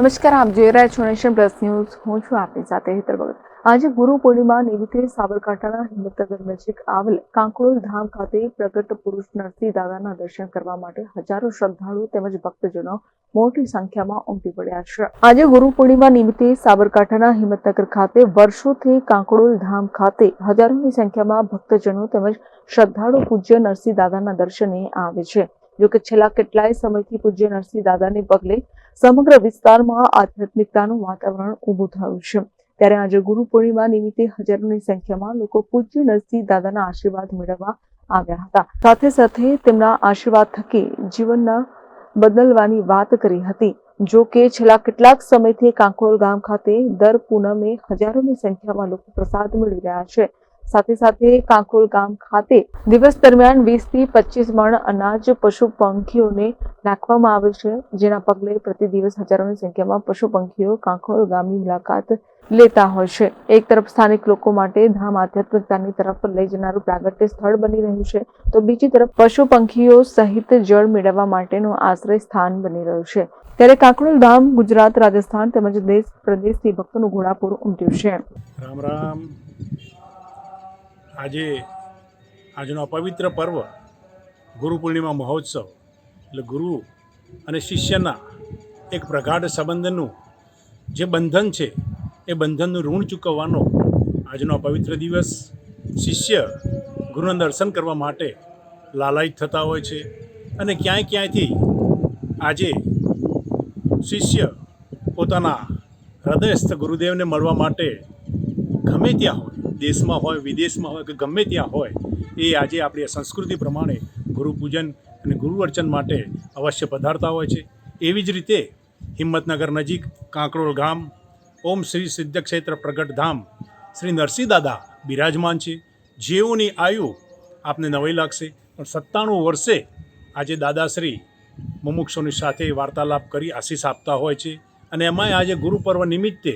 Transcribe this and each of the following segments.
નમસ્કાર, આપ જોઈ રહ્યા છો નેશન પ્લસ ન્યૂઝ. હું છું આપની સાથે હેતર ભગત. આજે ગુરુ પૂર્ણિમા નિમિત્તે સાબરકાંઠાના હિંમતનગર નજીક આવેલ કાંકરોલ ધામ ખાતે પ્રગટ પુરુષ નરસિંહ દાદાના દર્શન કરવા માટે હજારો શ્રદ્ધાળુ તેમજ ભક્તજનો મોટી સંખ્યામાં ઉમટી પડ્યા છે. આજે ગુરુ પૂર્ણિમા નિમિત્તે સાબરકાંઠાના હિંમતનગર ખાતે વર્ષોથી કાંકરોલ ધામ ખાતે હજારોની સંખ્યામાં ભક્તજનો તેમજ શ્રદ્ધાળુ પૂજ્ય નરસિંહ દાદાના દર્શને આવે છે. જોકે છેલ્લા કેટલાય સમયથી પૂજ્ય નરસિંહ દાદાને પગલે સમગ્ર વિસ્તારમાં આધ્યાત્મિકતાનું વાતાવરણ ઊભું થયું છે. ત્યારે આજે ગુરુ પૂર્ણિમા નિમિત્તે હજારોની સંખ્યામાં લોકો પૂજ્ય નરસિંહ દાદાના આશીર્વાદ મેળવવા આવ્યા હતા. સાથે સાથે તેમના આશીર્વાદ થકી જીવનના બદલવાની વાત કરી હતી. જો કે છેલ્લા કેટલાક સમયથી કાંકોલ ગામ ખાતે દર પૂનમે હજારોની સંખ્યામાં લોકો પ્રસાદ મેળવી રહ્યા છે. સાથે સાથે કાંકરોલ ગામ ખાતે દિવસ દરમિયાન વીસથી પચીસ મણ અનાજ પશુ પંખીઓને નાખવામાં આવે છે, જેના પગલે પ્રતિ દિવસ હજારોની સંખ્યામાં પશુ પંખીઓ કાંકરોલ ગામની મુલાકાત લેતા હોય છે. એક તરફ સ્થાનિક લોકો માટે ધામ આધ્યાત્મિકતાની તરફ લઈ જનારું પ્રાગટ્ય સ્થળ બની રહ્યું છે, તો બીજી તરફ પશુ પંખીઓ સહિત જળ મેળવવા માટેનું આશ્રય સ્થાન બની રહ્યું છે. ત્યારે કાંકરોલ ધામ ગુજરાત, રાજસ્થાન તેમજ દેશ પ્રદેશથી ભક્તોનું ઘોડાપુર ઉમટ્યું છે. રામ રામ. આજે આજનો પવિત્ર પર્વ ગુરુ પૂર્ણિમા મહોત્સવ, એટલે ગુરુ અને શિષ્યના એક પ્રગાઢ સંબંધનું જે બંધન છે, એ બંધનનું ઋણ ચૂકવવાનો આજનો પવિત્ર દિવસ શિષ્ય ગુરુના દર્શન કરવા માટે લાલાયિત થતા હોય છે અને ક્યાંય ક્યાંયથી આજે શિષ્ય પોતાના હૃદયસ્થ ગુરુદેવને મળવા માટે ગમે ત્યાં હોય. દેશમાં હોય, વિદેશમાં હોય કે ગમે ત્યાં હોય, એ આજે આપણી સંસ્કૃતિ પ્રમાણે ગુરુપૂજન અને ગુરુવર્ચન માટે અવશ્ય પધારતા હોય છે. એવી જ રીતે હિંમતનગર નજીક કાંકરોલ ગામ, ઓમ શ્રી સિદ્ધ ક્ષેત્ર પ્રગટ ધામ, શ્રી નરસિંહ દાદા બિરાજમાન છે. જેઓની આયુ આપને નવાઈ લાગશે, પણ સત્તાણું વર્ષે આજે દાદાશ્રી મુમુક્ષોની સાથે વાર્તાલાપ કરી આશીષ આપતા હોય છે. અને એમાંય આજે ગુરુ પર્વ નિમિત્તે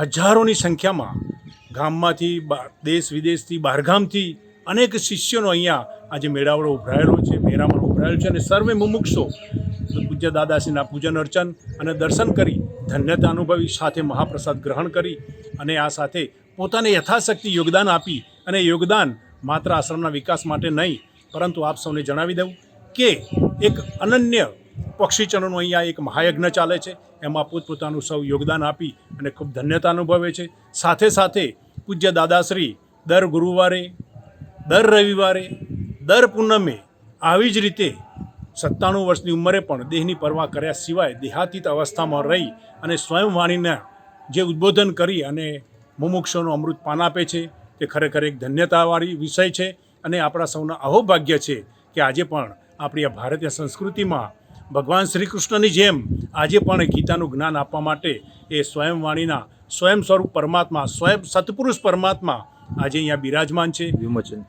હજારોની સંખ્યામાં ગામમાંથી દેશ વિદેશથી બહારગામથી અનેક શિષ્યોનો અહીંયા આજે મેળાવડો ઉભરાયેલો છે મેળામણ ઉભરાયેલો છે અને સર્વે મુમુક્ષો પૂજ્ય દાદાશ્રીના પૂજન અર્ચન અને દર્શન કરી ધન્યતા અનુભવી, સાથે મહાપ્રસાદ ગ્રહણ કરી અને આ સાથે પોતાને યથાશક્તિ યોગદાન આપી અને યોગદાન માત્ર આશ્રમના વિકાસ માટે નહીં, પરંતુ આપ સૌને જણાવી દઉં કે એક અનન્ય પક્ષીચરણનું અહીંયા એક મહાયજ્ઞ ચાલે છે. એમાં પોતપોતાનું સૌ યોગદાન આપી અને ખૂબ ધન્યતા અનુભવે છે. સાથે સાથે પૂજ્ય દાદાશ્રી દર ગુરુવારે, દર રવિવારે, દર પૂનમે આવી જ રીતે સત્તાણું વર્ષની ઉંમરે પણ દેહની પરવા કર્યા સિવાય દેહાતીત અવસ્થામાં રહી અને સ્વયં વાણીના જે ઉદ્બોધન કરી અને મુમુક્ષોનું અમૃત પાન આપે છે, તે ખરેખર એક ધન્યતાવાળી વિષય છે અને આપણા સૌના અહોભાગ્ય છે કે આજે પણ આપણી આ ભારતીય સંસ્કૃતિમાં ભગવાન શ્રી કૃષ્ણની જેમ આજે પણ ગીતાનું જ્ઞાન આપવા માટે એ સ્વયં વાણીના સ્વયં સ્વરૂપ પરમાત્મા સ્વયં સત્પુરુષ પરમાત્મા આજે અહીંયા બિરાજમાન છે. વિમોચન.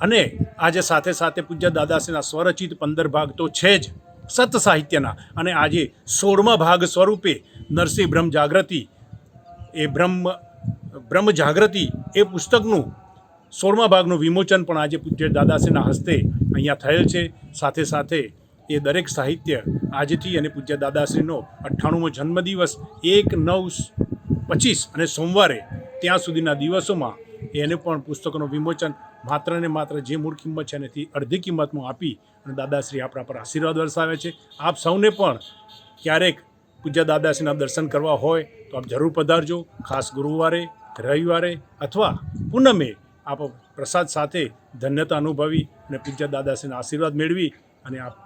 અને આજે સાથે સાથે પૂજ્ય દાદાશ્રીના સ્વરચિત પંદર ભાગ તો છે જ સત સાહિત્યના. અને આજે સોળમા ભાગ સ્વરૂપે નરસિંહ બ્રહ્મ જાગૃતિ એ બ્રહ્મ બ્રહ્મ જાગૃતિ એ પુસ્તકનું સોળમા ભાગનું વિમોચન પણ આજે પૂજ્ય દાદાશ્રીના હસ્તે અહીંયા થયેલ છે. સાથે સાથે એ દરેક સાહિત્ય આજથી અને પૂજ્ય દાદાશ્રીનો અઠ્ઠાણુંમો જન્મદિવસ એક નવ પચીસ અને સોમવારે ત્યાં સુધીના દિવસોમાં એને પણ પુસ્તકોનું વિમોચન માત્ર ને માત્ર જે મૂળ કિંમત છે એનાથી અડધી કિંમતમાં આપી અને દાદાશ્રી આપણા પર આશીર્વાદ વરસાવે છે. આપ સૌને પણ ક્યારેક પૂજ્ય દાદાશ્રીના દર્શન કરવા હોય તો આપ જરૂર પધારજો. ખાસ ગુરુવારે, રવિવારે અથવા પૂનમે આપ પ્રસાદ સાથે ધન્યતા અનુભવી અને પૂજ્ય દાદાશ્રીના આશીર્વાદ મેળવી અને આપ